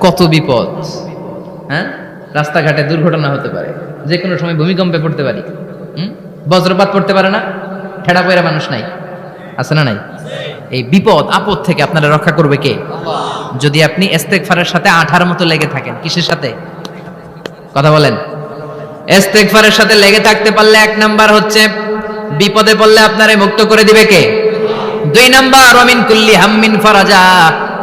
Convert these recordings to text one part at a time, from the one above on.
কত বিপদ? হ্যাঁ? রাস্তাঘাটে দুর্ঘটনা হতে পারে। যে কোনো সময় ভূমিকম্পে পড়তে পারি। হুম? বজ্রপাত পড়তে পারে না? ঠেড়া পয়রা মানুষ নাই। আছে না নাই? এই বিপদ, আপদ থেকে আপনারা রক্ষা করবে কে? যদি আপনি ইস্তেগফারের সাথে আঠার মতো লেগে থাকেন, কিসের সাথে? কথা বলেন। ইস্তেগফারের সাথে লেগে থাকতে পারলে এক নাম্বার হচ্ছে, বিপদে পড়লে আপনারে মুক্ত করে দিবে কে? দুই নাম্বার অমিন কুল্লি হাম্মিন ফরাজা।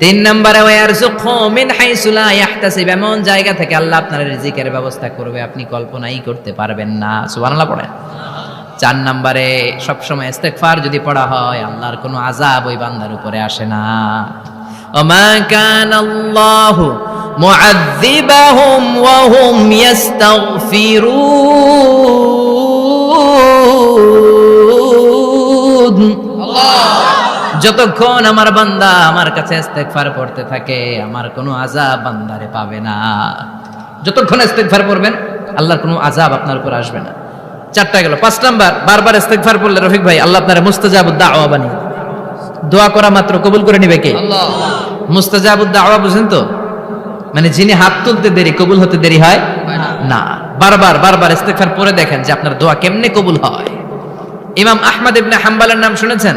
তিন নম্বরে মিন হাইসু লা ইয়াহতাসিব এমন জায়গা থেকে আল্লাহ আপনার রিজিকের ব্যবস্থা করবে, আপনি কল্পনাই করতে পারবেন না। সুবহানাল্লাহ পড়েন। চার নম্বরে, সবসময় ইস্তেগফার যদি পড়া হয়, আল্লাহর কোনো আযাব ওই বান্দার উপরে আসে না। আল্লাহু যতক্ষণ আমার বান্দা আমার কাছে ইস্তেগফার পড়তে থাকে আমার কোনো আযাব বান্দারে পাবে না। যতক্ষণ ইস্তেগফার পড়বেন আল্লাহর কোনো আযাব আপনার উপর আসবে না। চারটা গেল। পাঁচ নাম্বার বারবার ইস্তেগফার পড়লে রফিক ভাই আল্লাহ আপনার মুস্তাজাবুদ দাওয়া বানিয়ে দোয়া করা মাত্র কবুল করে নিবে কে? মুস্তাজাবুদ দাওয়া বুঝেন তো? মানে যিনি হাত তুলতে দেরি কবুল হতে দেরি হয় না। বারবার বারবার ইস্তেগফার পড়ে দেখেন যে আপনার দোয়া কেমনে কবুল হয়। ইমাম আহমদ ইবনে হাম্বালের নাম শুনেছেন?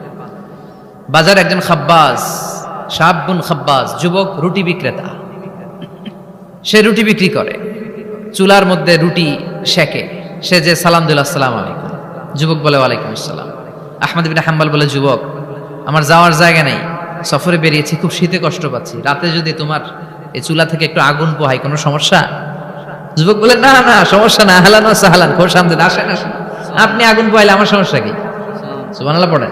বাজার একজন খাব্বাস সাবুন খাব্বাস, যুবক, রুটি বিক্রেতা। সে রুটি বিক্রি করে। চুলার মধ্যে রুটি শেখে সে যে, সালাম দিল, আসসালাম আলাইকুম। যুবক বলে, ওয়ালাইকুম আসসালাম। আহমদ বিন হাম্বাল বলে, যুবক, আমার যাওয়ার জায়গা নেই। সফরে বেরিয়েছি, খুব শীতে কষ্ট পাচ্ছি। রাতে যদি তোমার এই চুলা থেকে একটু আগুন পোহাই কোনো সমস্যা? যুবক বলে, না না, সমস্যা না, হালান সাহালান, খোর সামনে আসেন আসেন। আপনি আগুন পোহাইলে আমার সমস্যা কি? সুবহানাল্লাহ, পড়েন।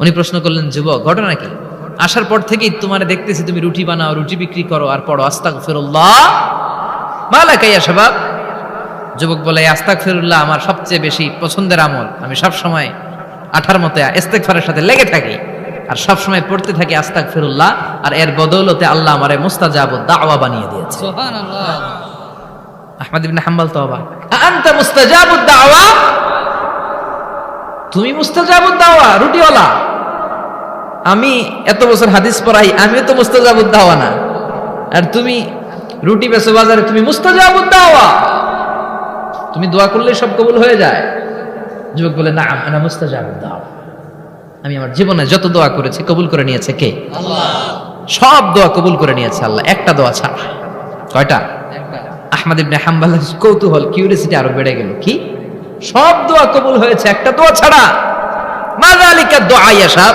উনি প্রশ্ন করলেন যুবক ঘটনা কি? আসার পর থেকেই তোমার দেখতেছি তুমি রুটি বানাও রুটি বিক্রি করো আর পড়ো। আস্তাগফিরুল্লাহ। মালাকা ইয়া শাবাব? যুবক বলে আস্তাক ফিরুল্লাহ আমার সবচেয়ে বেশি পছন্দের আমল। আমি সব সময় আঠার মতে ইস্তেকফারের সাথে লেগে থাকি আর সব সময় পড়তে থাকি আস্তাক ফিরুল্লাহ আর এর বদৌলতে আল্লাহ আমারে মুস্তাজাব দাওয়া বানিয়ে দিয়েছে। আহমদ ইবনে হাম্বল তো অবাক আনতা মুস্তাজাবুদ দাওয়া? তুমি মুস্তাজাবুদ দাওয়া রুটিওয়ালা। আমি এত বছর হাদিস পড়াই আমিও তো মুস্তাজাবুদ দাওয়া না আর তুমি রুটি বেচো বাজারে তুমি মুস্তাজাবুদ দাওয়া তুমি দোয়া করলে সব কবুল হয়ে যায়। যুবক বলে না আনা মুস্তাজাবুদ দাওয়া আমি আমার জীবনে যত দোয়া করেছি কবুল করে নিয়েছে কে? সব দোয়া কবুল করে নিয়েছে আল্লাহ একটা দোয়া ছাড়া। কয়টা? আহমদ ইবনে হাম্বাল কৌতূহল কিউরিয়াসিটি আরও বেড়ে গেল। কি? সব দোয়া কবুল হয়েছে একটা দোয়া ছাড়া। মাজালিকা দোয়া ইয়াসাব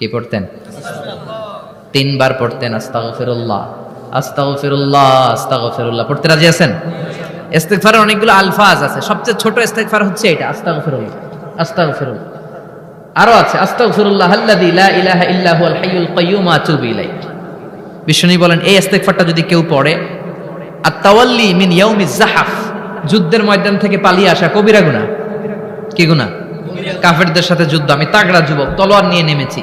কি পড়তেন? তিনবার পড়তেন, আস্তাগফিরুল্লাহ আস্তাগফিরুল্লাহ আস্তাগফিরুল্লাহ। পড়তে রাজি আছেন? ইস্তেগফারের অনেকগুলো আলফাজ আছে। সবচেয়ে ছোট ইস্তেগফার হচ্ছে এটা, আস্তাগফিরুল্লাহ আস্তাগফিরুল্লাহ। আরও আছে, আস্তাগফিরুল্লাহ আল্লাযী লা ইলাহা ইল্লা হুয়াল হাইয়ুল কাইয়্যুম, আতুবু ইলাইহি। বিষ্ণু বলেন, এই ইস্তেগফারটা যদি কেউ পড়ে আর তাওয়াল্লি মিন ইয়াউমিজ জাহাফ যুদ্ধের ময়দান থেকে পালিয়ে আসা কবিরা গুনাহ। কি গুনাহ? কাফেরদের সাথে যুদ্ধ। আমি তাগড়া যুবক, তলোয়ার নিয়ে নেমেছি।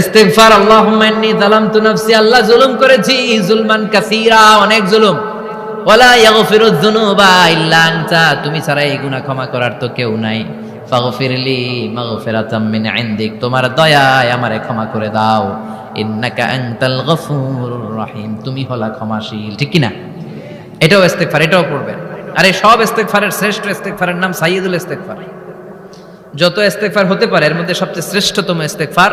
ইস্তিগফার, আল্লাহুম্মা যালামতু নাফসি, আল্লাহ জুলুম করেছি, জুলমান কাসীরা, অনেক জুলুম। ওয়ালা যুনুবা ইল্লা আনতা, তুমি ছাড়া এই গুনাহ ক্ষমা করার তো কেউ নাই। ফাগফিরলি মাগফিরাতাম মিন ইনদিক, তোমার দয়ায় আমারে ক্ষমা করে দাও। ইন্নাকা আনতাল গফুরুর রহিম, তুমি হলা ক্ষমাশীল, ঠিক কি না এটাও ইস্তেগফার, এটাও পড়বেন। আর সব ইস্তেগফারের শ্রেষ্ঠ ইস্তেগফারের নাম সাইয়্যিদুল ইস্তেগফার। যত ইস্তেগফার হতে পারে, এর মধ্যে সবচেয়ে শ্রেষ্ঠতম ইস্তেগফার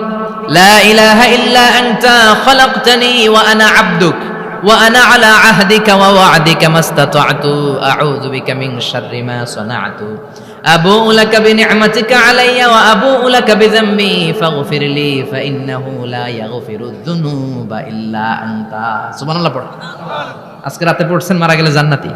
লা ইলাহা ইল্লা আনতা খলাকতানি ওয়া আনা আবদুক ওয়া আনা আলা আহদিকা ওয়া ওয়া'দিকা মাস্তাতা'তু আউযু বিকা মিন শাররি মা সানা'তু أبوء لك بنعمتك علي وأبوء لك بذنبي فاغفر لي فإنه لا يغفر الذنوب إلا أنت سبحان الله পড়ো আজকে রাতে পড়ছেন মারা গেলে জান্নাতি